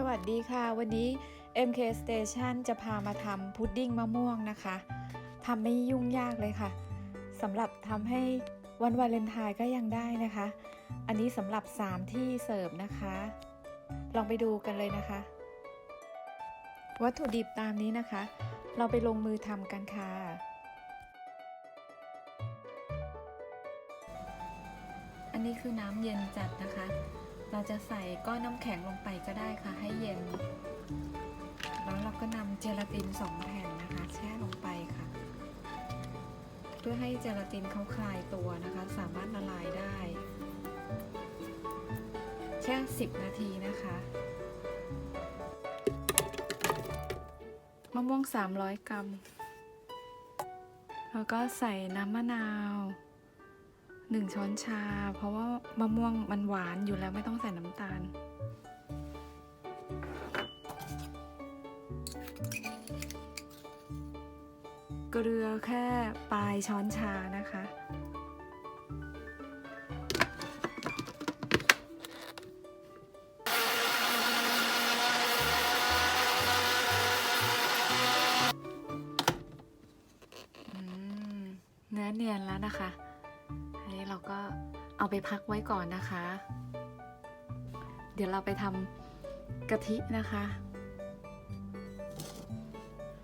สวัสดีค่ะ วันนี้ MK Station จะพามาทำพุดดิ้งมะม่วงนะคะทำไม่ยุ่งยากเลยค่ะสำหรับทำให้วันวาเลนไทน์ก็ยังได้นะคะ อันนี้สำหรับ 3 ที่เสิร์ฟนะคะ ลองไปดูกันเลยนะคะ วัตถุดิบตามนี้นะคะ เราไปลงมือทำกันค่ะอันนี้คือน้ำเย็นจัดนะคะ เราจะใส่ก้อนน้ำแข็งลงไปก็ได้ค่ะ ก็นำเจลาตินสองแผ่นนะคะ แช่ลงไปค่ะ เพื่อให้เจลาตินเขาคลายตัวนะคะ สามารถละลายได้ แช่ 10 นาทีนะคะมะม่วง 300 กรัม แล้วก็ใส่น้ำมะนาวหนึ่งช้อนชา เพราะว่ามะม่วงมันหวานอยู่แล้วไม่ต้องใส่น้ำตาล เกลือแค่ปลายช้อนชานะคะ เนื้อเนียนแล้วนะคะ อันนี้เราก็เอาไปพักไว้ก่อนนะคะ เดี๋ยวเราไปทำกะทินะคะ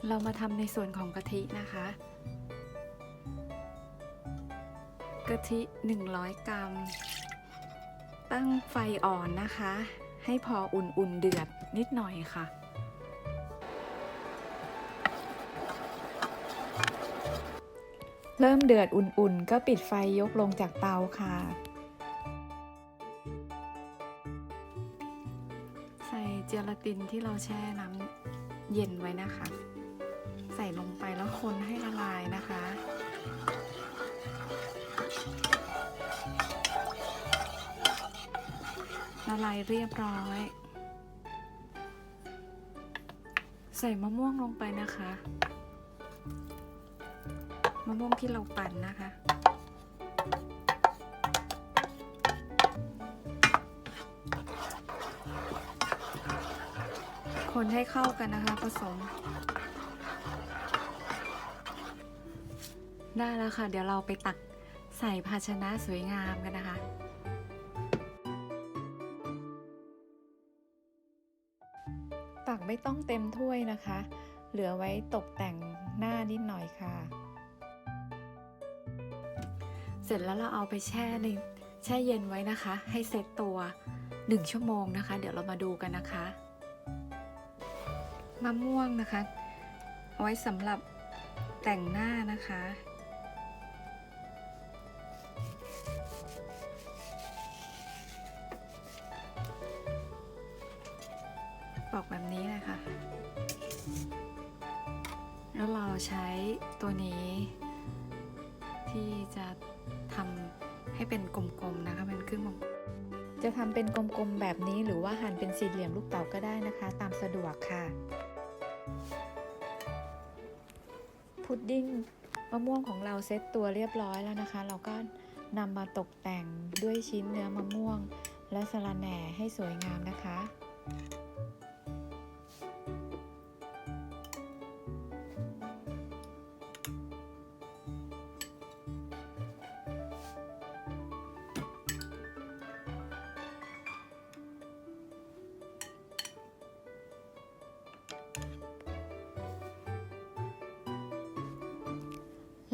เรามาทำในส่วนของกะทินะคะ กะทิ 100 กรัม ตั้งไฟอ่อนนะคะ ให้พออุ่นๆเดือดนิดหน่อยค่ะเริ่มเดือดอุ่นๆ ก็ปิดไฟยกลงจากเตาค่ะ ใส่เจลาตินที่เราแช่น้ำเย็นไว้นะคะ ใส่ลงไปแล้วคนให้ละลายนะคะ ละลายเรียบร้อย ใส่มะม่วงลงไปนะคะ มะม่วงที่เราปั่นนะคะคนให้เข้ากันนะคะผสม ได้แล้วค่ะ เดี๋ยวเราไปตักใส่ภาชนะสวยงามกันนะคะ ตักไม่ต้องเต็มถ้วยนะคะ เหลือไว้ตกแต่งหน้านิดหน่อยค่ะ เสร็จแล้วเราเอาไปแช่ในแช่เย็นไว้นะคะ ให้เซตตัว 1 ชั่วโมงนะคะ เดี๋ยวเรามาดูกันนะคะมะม่วงนะคะ เอาไว้สำหรับแต่งหน้านะคะ แล้วเราใช้ตัวนี้ ที่จะทำให้เป็นกลมๆนะคะเป็นครึ่งวงจะทำเป็นกลมๆแบบนี้หรือว่าหั่นเป็นสี่เหลี่ยมลูกเต๋าก็ได้นะคะ ตามสะดวกค่ะ พุดดิ้งมะม่วงของเราเซตตัวเรียบร้อยแล้วนะคะ เราก็นำมาตกแต่งด้วยชิ้นเนื้อมะม่วง และสะระแหน่ให้สวยงามนะคะ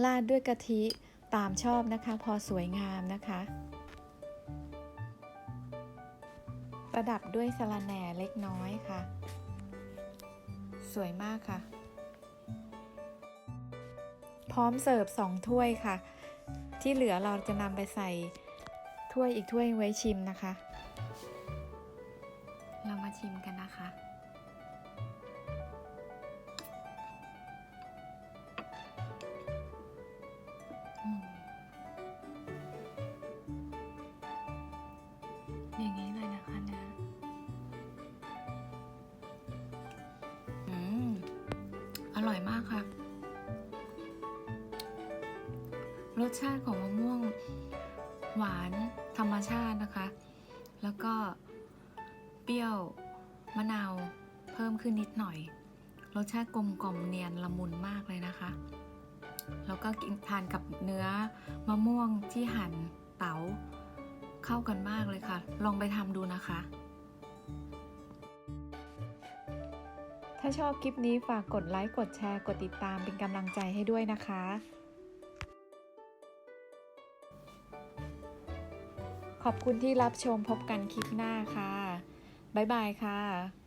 ราดด้วยกะทิตามชอบนะคะ พอสวยงามนะคะ ประดับด้วยสะระแหน่เล็กน้อยค่ะ สวยมากค่ะ พร้อมเสิร์ฟสองถ้วยค่ะ ที่เหลือเราจะนำไปใส่ถ้วยอีกถ้วยไว้ชิมนะคะ อย่างนี้เลยนะคะเนี่ยอืม อร่อยมากค่ะ รสชาติของมะม่วงหวานธรรมชาตินะคะ แล้วก็เปรี้ยวมะนาวเพิ่มขึ้นนิดหน่อย รสชาติกลมกล่อมเนียนละมุนมากเลยนะคะ แล้วก็กินทานกับเนื้อมะม่วงที่หั่นเต๋า เข้ากันมากเลยค่ะ ลองไปทำดูนะคะ ถ้าชอบคลิปนี้ฝากกดไลค์กดแชร์ กดติดตามเป็นกำลังใจให้ด้วยนะคะ ขอบคุณที่รับชมพบกันคลิปหน้าค่ะ บ๊ายบายค่ะ